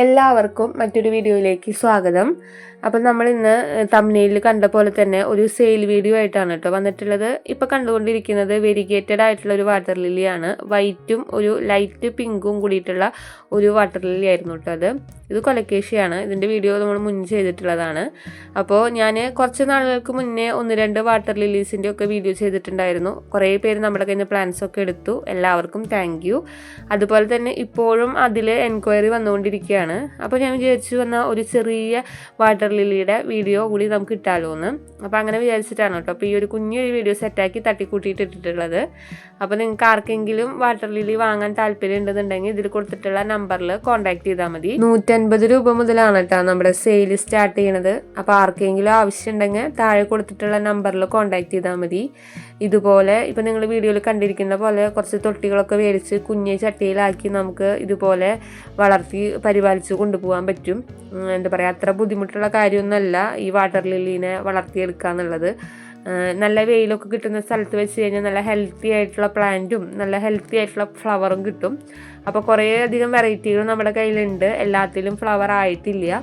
എല്ലാവർക്കും മറ്റൊരു വീഡിയോയിലേക്ക് സ്വാഗതം. അപ്പം നമ്മൾ ഇന്ന് തമിഴിൽ കണ്ട പോലെ തന്നെ ഒരു സെയിൽ വീഡിയോ ആയിട്ടാണ് കേട്ടോ വന്നിട്ടുള്ളത്. ഇപ്പം കണ്ടുകൊണ്ടിരിക്കുന്നത് വെരിഗേറ്റഡ് ആയിട്ടുള്ള ഒരു വാട്ടർ ലില്ലിയാണ് വൈറ്റും ഒരു ലൈറ്റ് പിങ്കും കൂടിയിട്ടുള്ള ഒരു വാട്ടർ ലില്ലി ആയിരുന്നു കേട്ടോ അത്. ഇത് കൊലക്കേശിയാണ്. ഇതിന്റെ വീഡിയോ നമ്മൾ മുൻ ചെയ്തിട്ടുള്ളതാണ്. അപ്പോൾ ഞാൻ കുറച്ച് നാളുകൾക്ക് മുന്നേ ഒന്ന് രണ്ട് വാട്ടർ ലില്ലീസിന്റെ ഒക്കെ വീഡിയോ ചെയ്തിട്ടുണ്ടായിരുന്നു. കുറേ പേര് നമ്മുടെ കയ്യിൽ നിന്ന് പ്ലാൻസ് ഒക്കെ എടുത്തു. എല്ലാവർക്കും താങ്ക് അതുപോലെ തന്നെ ഇപ്പോഴും അതിൽ എൻക്വയറി വന്നുകൊണ്ടിരിക്കുകയാണ്. അപ്പോൾ ഞാൻ വിചാരിച്ചു വന്ന ഒരു ചെറിയ വാട്ടർ ലില്ലിയുടെ വീഡിയോ കൂടി നമുക്ക് ഇട്ടാലോ എന്ന് അപ്പോൾ അങ്ങനെ വിചാരിച്ചിട്ടാണ് കേട്ടോ. അപ്പോൾ ഈ ഒരു കുഞ്ഞൊരു വീഡിയോ സെറ്റാക്കി തട്ടിക്കൂട്ടിയിട്ട് ഇട്ടിട്ടുള്ളത്. അപ്പോൾ നിങ്ങൾക്ക് ആർക്കെങ്കിലും വാട്ടർ ലില്ലി വാങ്ങാൻ താല്പര്യം ഉണ്ടെന്നുണ്ടെങ്കിൽ ഇതിൽ കൊടുത്തിട്ടുള്ള നമ്പറിൽ കോൺടാക്ട് ചെയ്താൽ മതി. നൂറ്റൻപത് രൂപ മുതലാണ് കേട്ടോ നമ്മുടെ സെയിൽ സ്റ്റാർട്ട് ചെയ്യണത്. അപ്പോൾ ആർക്കെങ്കിലും ആവശ്യമുണ്ടെങ്കിൽ താഴെ കൊടുത്തിട്ടുള്ള നമ്പറിൽ കോൺടാക്ട് ചെയ്താൽ മതി. ഇതുപോലെ ഇപ്പോൾ നിങ്ങൾ വീഡിയോയിൽ കണ്ടിരിക്കുന്ന പോലെ കുറച്ച് തൊട്ടികളൊക്കെ മേടിച്ച് കുഞ്ഞ് ചട്ടിയിലാക്കി നമുക്ക് ഇതുപോലെ വളർത്തി പരിപാലിച്ച് കൊണ്ടുപോകാൻ പറ്റും. എന്താ പറയുക അത്ര ബുദ്ധിമുട്ടുള്ള കാര്യമൊന്നുമല്ല ഈ വാട്ടർ ലില്ലീനെ വളർത്തിയെടുക്കുക എന്നുള്ളത്. നല്ല വെയിലൊക്കെ കിട്ടുന്ന സ്ഥലത്ത് വെച്ച് കഴിഞ്ഞാൽ നല്ല ഹെൽത്തി ആയിട്ടുള്ള പ്ലാന്റും നല്ല ഹെൽത്തി ആയിട്ടുള്ള ഫ്ലവറും കിട്ടും. അപ്പോൾ കുറേ അധികം വെറൈറ്റികൾ നമ്മുടെ കയ്യിലുണ്ട്. എല്ലാത്തിലും ഫ്ലവർ ആയിട്ടില്ല.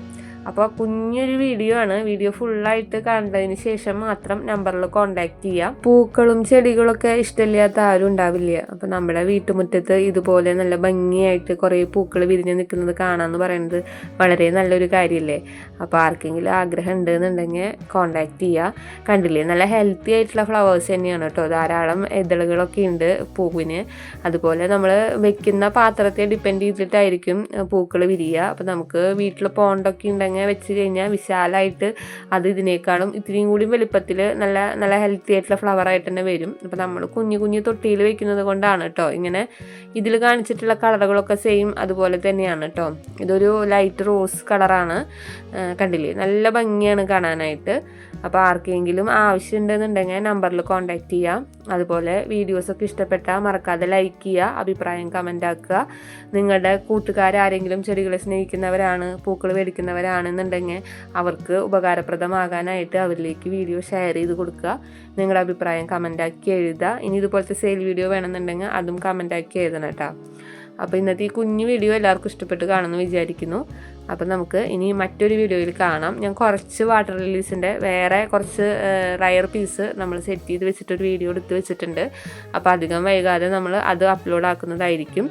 അപ്പോൾ കുഞ്ഞൊരു വീഡിയോ ആണ്. വീഡിയോ ഫുള്ളായിട്ട് കണ്ടതിന് ശേഷം മാത്രം നമ്പറിൽ കോണ്ടാക്ട് ചെയ്യാം. പൂക്കളും ചെടികളൊക്കെ ഇഷ്ടമില്ലാത്ത ആരും ഉണ്ടാവില്ല. അപ്പോൾ നമ്മുടെ വീട്ടുമുറ്റത്ത് ഇതുപോലെ നല്ല ഭംഗിയായിട്ട് കുറേ പൂക്കൾ വിരിഞ്ഞ് നിൽക്കുന്നത് കാണാമെന്ന് പറയുന്നത് വളരെ നല്ലൊരു കാര്യമല്ലേ? അപ്പോൾ ആർക്കെങ്കിലും ആഗ്രഹം ഉണ്ടെന്നുണ്ടെങ്കിൽ കോണ്ടാക്ട് ചെയ്യുക കണ്ടില്ലേ? നല്ല ഹെൽത്തി ആയിട്ടുള്ള ഫ്ലവേഴ്സ് തന്നെയാണ് കേട്ടോ. ധാരാളം ഇതളുകളൊക്കെ ഉണ്ട് പൂവിന്. അതുപോലെ നമ്മൾ വെക്കുന്ന പാത്രത്തെ ഡിപ്പെൻഡ് ചെയ്തിട്ടായിരിക്കും പൂക്കൾ വിരിയുക. അപ്പോൾ നമുക്ക് വീട്ടിൽ പോണ്ടൊക്കെ ഉണ്ടെങ്കിൽ വെച്ച് കഴിഞ്ഞാൽ വിശാലമായിട്ട് അത് ഇതിനേക്കാളും ഇത്തിരിയും കൂടി വലിപ്പത്തിൽ നല്ല നല്ല ഹെൽത്തി ആയിട്ടുള്ള ഫ്ലവർ ആയിട്ട് തന്നെ വരും. അപ്പോൾ നമ്മൾ കുഞ്ഞു കുഞ്ഞു തൊട്ടിയിൽ വെക്കുന്നത് കൊണ്ടാണ് കേട്ടോ. ഇങ്ങനെ ഇതിൽ കാണിച്ചിട്ടുള്ള കളറുകളൊക്കെ സെയിം അതുപോലെ തന്നെയാണ് കേട്ടോ. ഇതൊരു ലൈറ്റ് റോസ് കളറാണ് കണ്ടില്ലേ? നല്ല ഭംഗിയാണ് കാണാനായിട്ട്. അപ്പോൾ ആർക്കെങ്കിലും ആവശ്യമുണ്ടെന്നുണ്ടെങ്കിൽ നമ്പറിൽ കോൺടാക്ട് ചെയ്യാം. അതുപോലെ വീഡിയോസൊക്കെ ഇഷ്ടപ്പെട്ടാൽ മറക്കാതെ ലൈക്ക് ചെയ്യുക അഭിപ്രായം കമന്റ് ആക്കുക. നിങ്ങളുടെ കൂട്ടുകാരാരെങ്കിലും ചെടികളെ സ്നേഹിക്കുന്നവരാണ് പൂക്കൾ മേടിക്കുന്നവരാണെന്നുണ്ടെങ്കിൽ അവർക്ക് ഉപകാരപ്രദമാകാനായിട്ട് അവരിലേക്ക് വീഡിയോ ഷെയർ ചെയ്ത് കൊടുക്കുക. നിങ്ങളുടെ അഭിപ്രായം കമന്റ് ആക്കി എഴുതുക. ഇനി ഇതുപോലത്തെ സെയിൽ വീഡിയോ വേണമെന്നുണ്ടെങ്കിൽ അതും കമന്റ് ആക്കി എഴുതണം കേട്ടോ. അപ്പോൾ ഇന്നത്തെ ഈ കുഞ്ഞു വീഡിയോ എല്ലാവർക്കും ഇഷ്ടപ്പെട്ട് കാണുമെന്ന് വിചാരിക്കുന്നു. അപ്പോൾ നമുക്ക് ഇനി മറ്റൊരു വീഡിയോയിൽ കാണാം. ഞാൻ കുറച്ച് വാട്ടർ റിലീസിന്റെ വേറെ കുറച്ച് റയർ പീസ് നമ്മൾ സെറ്റ് ചെയ്ത് വെച്ചിട്ടൊരു വീഡിയോ എടുത്ത് വെച്ചിട്ടുണ്ട്. അപ്പോൾ അധികം വൈകാതെ നമ്മൾ അത് അപ്ലോഡ് ആക്കുന്നതായിരിക്കും.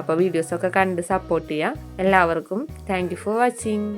അപ്പോൾ വീഡിയോസൊക്കെ കണ്ട് സപ്പോർട്ട് ചെയ്യാം. എല്ലാവർക്കും താങ്ക് ഫോർ വാച്ചിങ്